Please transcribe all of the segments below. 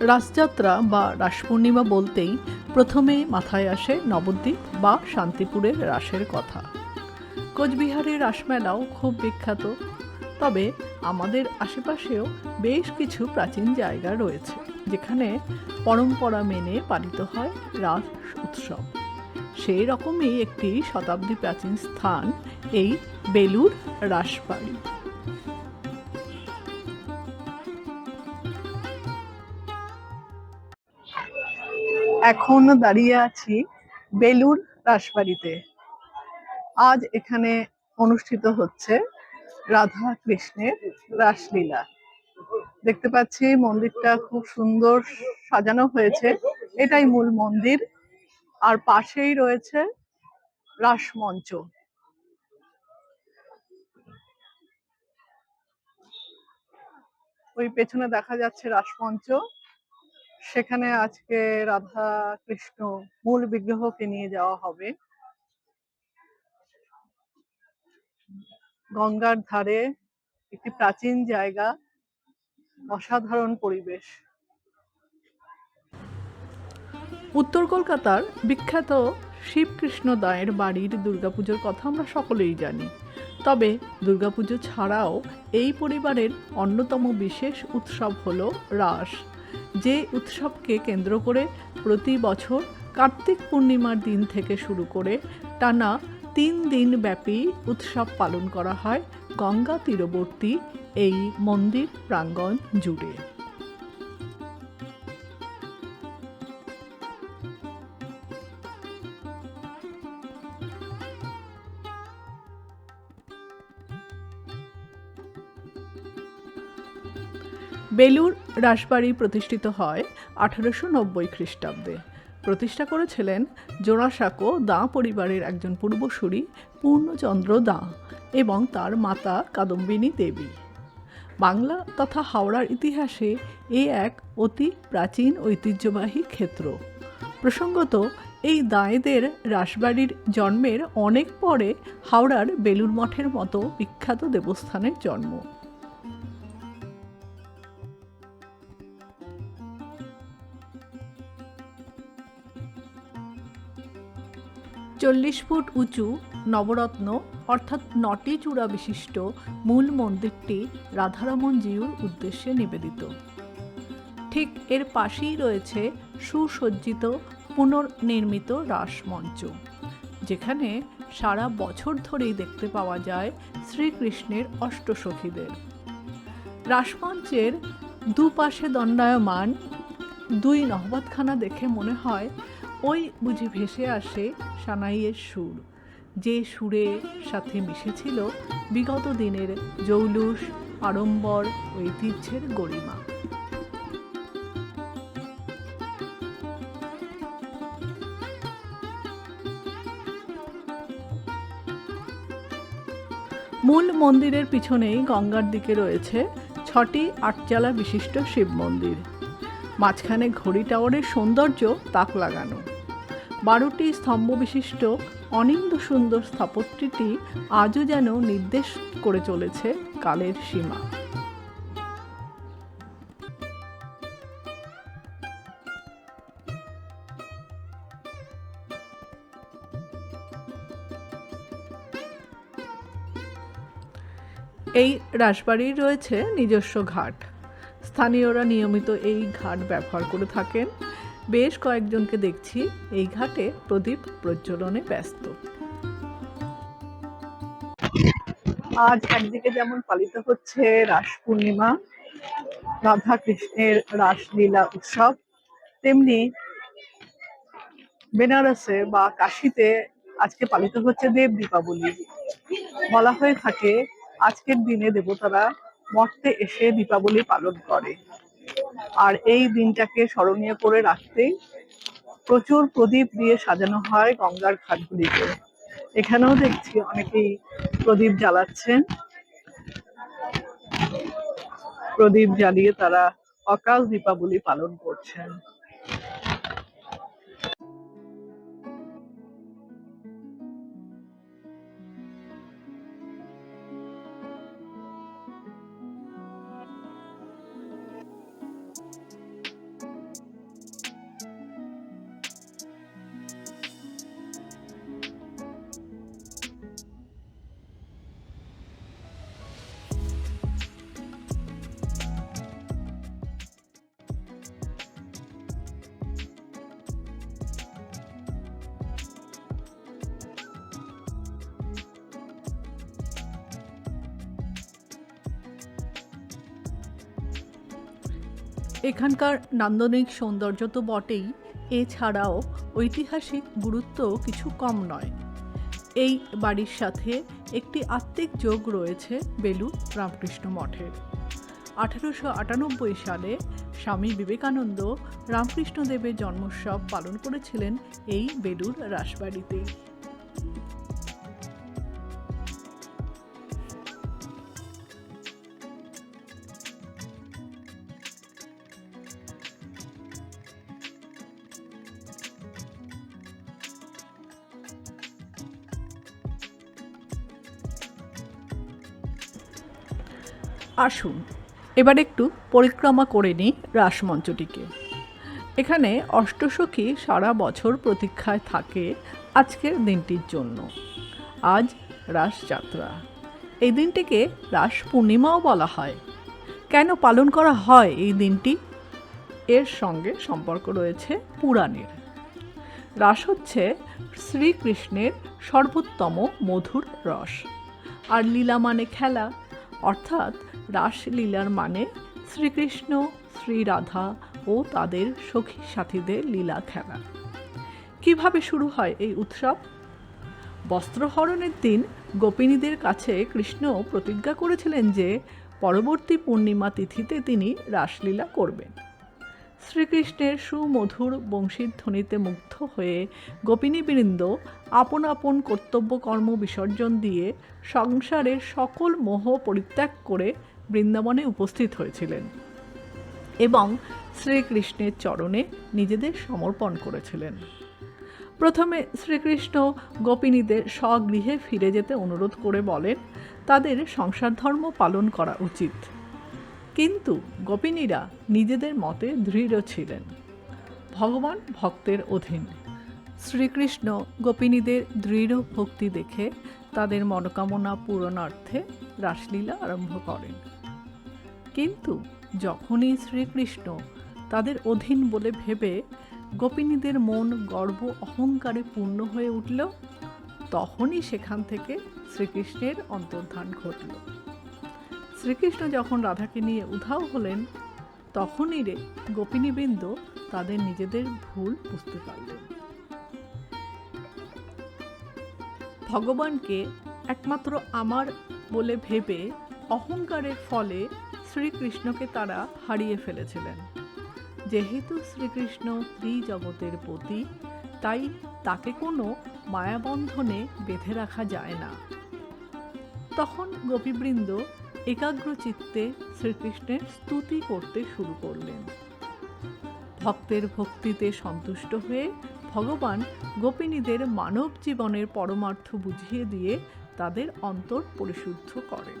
রাসযাত্রা বা রাস পূর্ণিমা বলতেই প্রথমে মাথায় আসে নবদ্বীপ বা শান্তিপুরের রাসের কথা। কোচবিহারের রাসমেলাও খুব বিখ্যাত। তবে আমাদের আশেপাশেও বেশ কিছু প্রাচীন জায়গা রয়েছে, যেখানে পরম্পরা মেনে পালিত হয় রাস উৎসব। সেই রকমই একটি শতাব্দী প্রাচীন স্থান এই বেলুর রাসবাড়ি। এখন দাঁড়িয়ে আছি বেলুর রাসবাড়িতে। আজ এখানে অনুষ্ঠিত হচ্ছে রাধা কৃষ্ণের রাসলীলা। দেখতে পাচ্ছি মন্দিরটা খুব সুন্দর সাজানো হয়েছে। এটাই মূল মন্দির। আর পাশেই রয়েছে রাসমঞ্চ। ওই পেছনে দেখা যাচ্ছে রাসমঞ্চ। সেখানে আজকে রাধা কৃষ্ণ মূল বিগ্রহকে নিয়ে যাওয়া হবে। গঙ্গার ধারে একটি প্রাচীন জায়গা, অসাধারণ পরিবেশ। উত্তর কলকাতার বিখ্যাত শিবকৃষ্ণ দায়ের বাড়ির দুর্গাপুজোর কথা আমরা সকলেই জানি। তবে দুর্গাপুজো ছাড়াও এই পরিবারের অন্যতম বিশেষ উৎসব হল রাস। যে উৎসবকে কেন্দ্র করে প্রতি বছর কার্তিক পূর্ণিমার দিন থেকে শুরু করে টানা তিন দিন ব্যাপী উৎসব পালন করা হয় গঙ্গা তীরবর্তী এই মন্দির প্রাঙ্গণ জুড়ে। বেলুর রাসবাড়ি প্রতিষ্ঠিত হয় আঠারোশো নব্বই খ্রিস্টাব্দে। প্রতিষ্ঠা করেছিলেন জোড়াসাঁকো দাঁ পরিবারের একজন পূর্বসূরি পূর্ণচন্দ্র দাঁ এবং তার মাতা কাদম্বিনী দেবী। বাংলা তথা হাওড়ার ইতিহাসে এ এক অতি প্রাচীন ঐতিহ্যবাহী ক্ষেত্র। প্রসঙ্গত, এই দায়েদের রাসবাড়ির জন্মের অনেক পরে হাওড়ার বেলুর মঠের মতো বিখ্যাত দেবস্থানের জন্ম। চল্লিশ ফুট উঁচু নবরত্ন, অর্থাৎ নটি চূড়া বিশিষ্ট মূল মন্দিরটি রাধারমন জিউর উদ্দেশ্যে নিবেদিত। ঠিক এর পাশেই রয়েছে সুসজ্জিত পুনর্নির্মিত রাসমঞ্চ, যেখানে সারা বছর ধরেই দেখতে পাওয়া যায় শ্রীকৃষ্ণের অষ্টসখীদের। রাসমঞ্চের দুপাশে দণ্ডায়মান দুই নহবতখানা দেখে মনে হয় ওই বুঝি ভেসে আসে সানাইয়ের সুর। যে সুরে সাথে মিশেছিল বিগত দিনের জৌলুস, আড়ম্বর, ঐতিহ্যের গরিমা। মূল মন্দিরের পিছনেই গঙ্গার দিকে রয়েছে ছটি আটচালা বিশিষ্ট শিব মন্দির। মাঝখানে ঘড়ি টাওয়ারের সৌন্দর্য তাক লাগানো। বারোটি স্তম্ভ বিশিষ্ট অনিন্দ সুন্দর স্থাপত্যটি আজও যেন নির্দেশ করে চলেছে কালের সীমা। এই রাসবাড়ির রয়েছে নিজস্ব ঘাট। স্থানীয়রা নিয়মিত এই ঘাট ব্যবহার করে থাকেন। বেশ কয়েকজনকে দেখছি এই ঘাটে প্রদীপ প্রজ্বলনে ব্যস্ত। আজ একদিকে যেমন পালিত হচ্ছে রাস পূর্ণিমা রাধা কৃষ্ণের রাসলীলা উৎসব, তেমনি বেনারসে বা কাশিতে আজকে পালিত হচ্ছে দেব দীপাবলি। বলা হয়ে থাকে, আজকের দিনে দেবতারা মর্তে এসে দীপাবলি পালন করে। আর এই দিনটাকে স্মরণীয় করে রাখতেই প্রচুর প্রদীপ দিয়ে সাজানো হয় গঙ্গার ঘাটগুলিকে। এখানেও দেখছি অনেকেই প্রদীপ জ্বালাচ্ছেন। প্রদীপ জ্বালিয়ে তারা অকাল দীপাবলি পালন করছেন। এখানকার নান্দনিক সৌন্দর্য তো বটেই, এছাড়াও ঐতিহাসিক গুরুত্ব কিছু কম নয়। এই বাড়ির সাথে একটি আত্মিক যোগ রয়েছে বেলুর রামকৃষ্ণ মঠের। আঠারোশো আটানব্বই সালে স্বামী বিবেকানন্দ রামকৃষ্ণদেবের জন্মোৎসব পালন করেছিলেন এই বেলুর রাসবাড়িতেই। আসুন। এবার একটু পরিক্রমা করে নিই রাসমঞ্চটিকে। এখানে অষ্টসখী সারা বছর প্রতীক্ষায় থাকে আজকের দিনটির জন্য। আজ রাসযাত্রা। এই দিনটিকে রাস পূর্ণিমাও বলা হয়। কেন পালন করা হয় এই দিনটি? এর সঙ্গে সম্পর্ক রয়েছে পুরাণের। রাস হচ্ছে শ্রীকৃষ্ণের সর্বোত্তম মধুর রস। আর লীলা মানে খেলা। অর্থাৎ রাসলীলার মানে শ্রীকৃষ্ণ, শ্রীরাধা ও তাদের সখী সাথীদের লীলা খেলা। কীভাবে শুরু হয় এই উৎসব? বস্ত্রহরণের দিন গোপিনীদের কাছে কৃষ্ণ প্রতিজ্ঞা করেছিলেন যে পরবর্তী পূর্ণিমা তিথিতে তিনি রাসলীলা করবেন। শ্রীকৃষ্ণের সুমধুর বংশীধ্বনিতে মুগ্ধ হয়ে গোপিনীবৃন্দ আপন আপন কর্তব্য কর্ম বিসর্জন দিয়ে সংসারের সকল মোহ পরিত্যাগ করে বৃন্দাবনে উপস্থিত হয়েছিলেন এবং শ্রীকৃষ্ণের চরণে নিজেদের সমর্পণ করেছিলেন। প্রথমে শ্রীকৃষ্ণ গোপিনীদের স্বগৃহে ফিরে যেতে অনুরোধ করে বলেন, তাদের সংসার ধর্ম পালন করা উচিত। কিন্তু গোপিনীরা নিজেদের মতে দৃঢ় ছিলেন। ভগবান ভক্তের অধীন। শ্রীকৃষ্ণ গোপিনীদের দৃঢ় ভক্তি দেখে তাদের মনোকামনা পূরণার্থে রাসলীলা আরম্ভ করেন। কিন্তু যখনই শ্রীকৃষ্ণ তাদের অধীন বলে ভেবে গোপিনীদের মন গর্ব অহংকারে পূর্ণ হয়ে উঠল, তখনই সেখান থেকে শ্রীকৃষ্ণের অন্তর্ধান ঘটল। শ্রীকৃষ্ণ যখন রাধাকে নিয়ে উধাও হলেন, তখনই রে গোপিনীবৃন্দ তাদের নিজেদের ভুল বুঝতে পারলেন। ভগবানকে একমাত্র আমার বলে ভেবে অহংকারের ফলে শ্রীকৃষ্ণকে তারা হারিয়ে ফেলেছিলেন। যেহেতু শ্রীকৃষ্ণ ত্রিজগতের পতি, তাই তাকে কোনো মায়াবন্ধনে বেঁধে রাখা যায় না। তখন গোপীবৃন্দ একাগ্র চিত্তে শ্রীকৃষ্ণের স্তুতি করতে শুরু করলেন। ভক্তের ভক্তিতে সন্তুষ্ট হয়ে ভগবান গোপিনীদের মানব জীবনের পরমার্থ বুঝিয়ে দিয়ে তাদের অন্তর পরিশুদ্ধ করেন।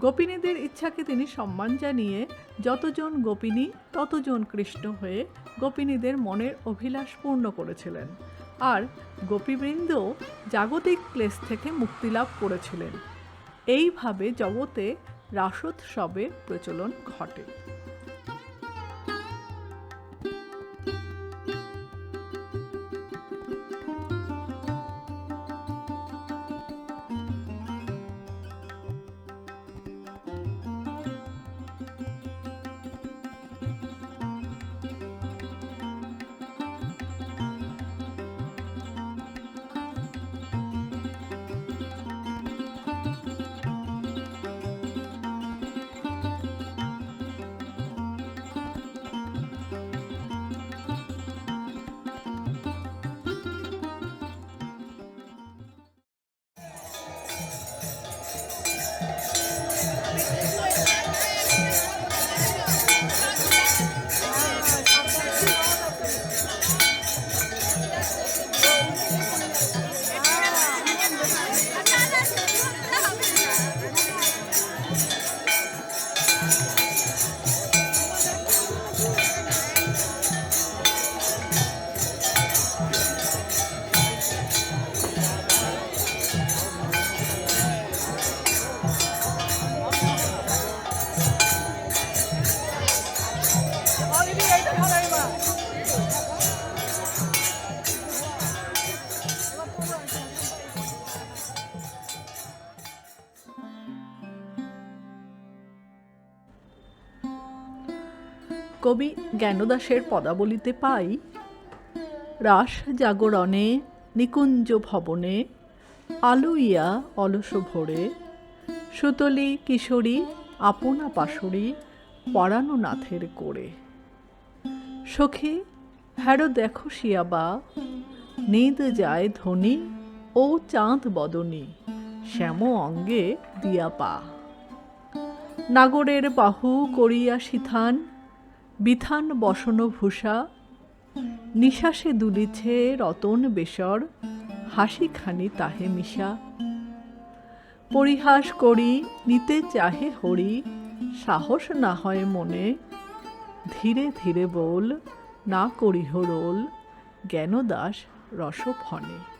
গোপিনীদের ইচ্ছাকে তিনি সম্মান জানিয়ে যতজন গোপিনী, ততজন কৃষ্ণ হয়ে গোপিনীদের মনের অভিলাষ পূর্ণ করেছিলেন। আর গোপীবৃন্দ জাগতিক ক্লেশ থেকে মুক্তিলাভ করেছিলেন। এইভাবে জগতে রাসোৎসবের প্রচলন ঘটে। কবি জ্ঞানদাসের পদাবলিতে পাই, রাস জাগরণে, নিকুঞ্জ ভবনে, আলুইয়া অলস ভোরে, সুতলি কিশোরী, আপনা পাশরি পরানো নাথের করে। সখী, হ্যারো দেখো শিয়াবা, নিদ যায় ধনী ও চাঁদ বদনী, শ্যাম অঙ্গে দিয়া পা। নাগরের বাহু করিয়া সিথান বিথান বসন ভূষা, নিশাসে দুলিছে রতন বেসর, হাসিখানি তাহে মিশা। পরিহাস করি, নিতে চাহে হরি, সাহস না হয় মনে, ধীরে ধীরে বল, না করিহ রোল, জ্ঞানদাস রসফনে।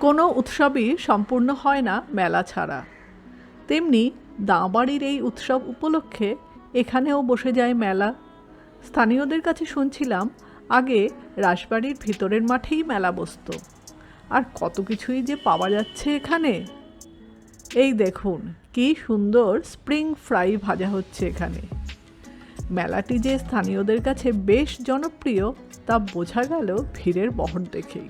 কোনো উৎসবই সম্পূর্ণ হয় না মেলা ছাড়া। তেমনি দাঁবাড়ির এই উৎসব উপলক্ষে এখানেও বসে যায় মেলা। স্থানীয়দের কাছে শুনছিলাম, আগে রাসবাড়ির ভিতরের মাঠেই মেলা বসতো। আর কত কিছুই যে পাওয়া যাচ্ছে এখানে? এই দেখুন, কি সুন্দর স্প্রিং ফ্রাই ভাজা হচ্ছে এখানে। মেলাটি যে স্থানীয়দের কাছে বেশ জনপ্রিয়, তা বোঝা গেল ভিড়ের বহর দেখেই।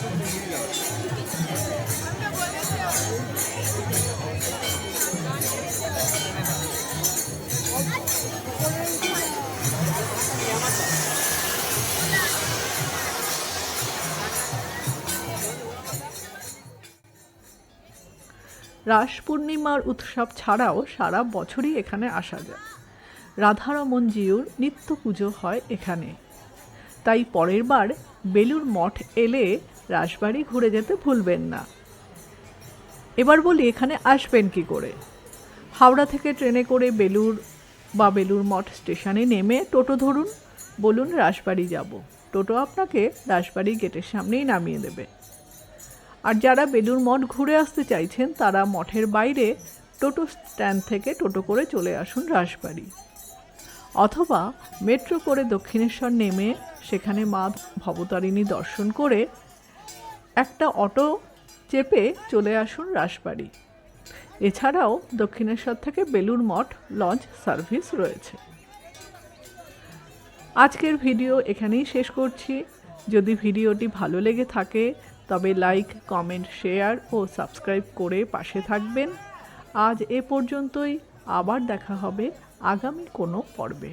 রাস পূর্ণিমার উৎসব ছাড়াও সারা বছরই এখানে আসা যায়। রাধারমন জিউর নিত্য পুজো হয় এখানে। তাই পরের বার বেলুর মঠ এলে রাসবাড়ি ঘুরে যেতে ভুলবেন না। এবার বলি এখানে আসবেন কি করে? হাওড়া থেকে ট্রেনে করে বেলুর বা বেলুর মঠ স্টেশনে নেমে টোটো ধরুন, বলুন রাসবাড়ি যাব। টোটো আপনাকে রাসবাড়ি গেটের সামনেই নামিয়ে দেবে। আর যারা বেলুর মঠ ঘুরে আসতে চাইছেন, তারা মঠের বাইরে টোটো স্ট্যান্ড থেকে টোটো করে চলে আসুন রাসবাড়ি অথবা মেট্রো করে দক্ষিণেশ্বর নেমে সেখানে মা ভবতারিণী দর্শন করে একটা অটো চেপে চলে আসুন রাসবাড়ি। এছাড়াও দক্ষিণেশ্বর থেকে বেলুর মঠ লঞ্চ সার্ভিস রয়েছে। আজকের ভিডিও এখানেই শেষ করছি। যদি ভিডিওটি ভালো লেগে থাকে, তবে লাইক, কমেন্ট, শেয়ার ও সাবস্ক্রাইব করে পাশে থাকবেন। আজ এ পর্যন্তই, আবার দেখা হবে আগামী কোনো পর্বে।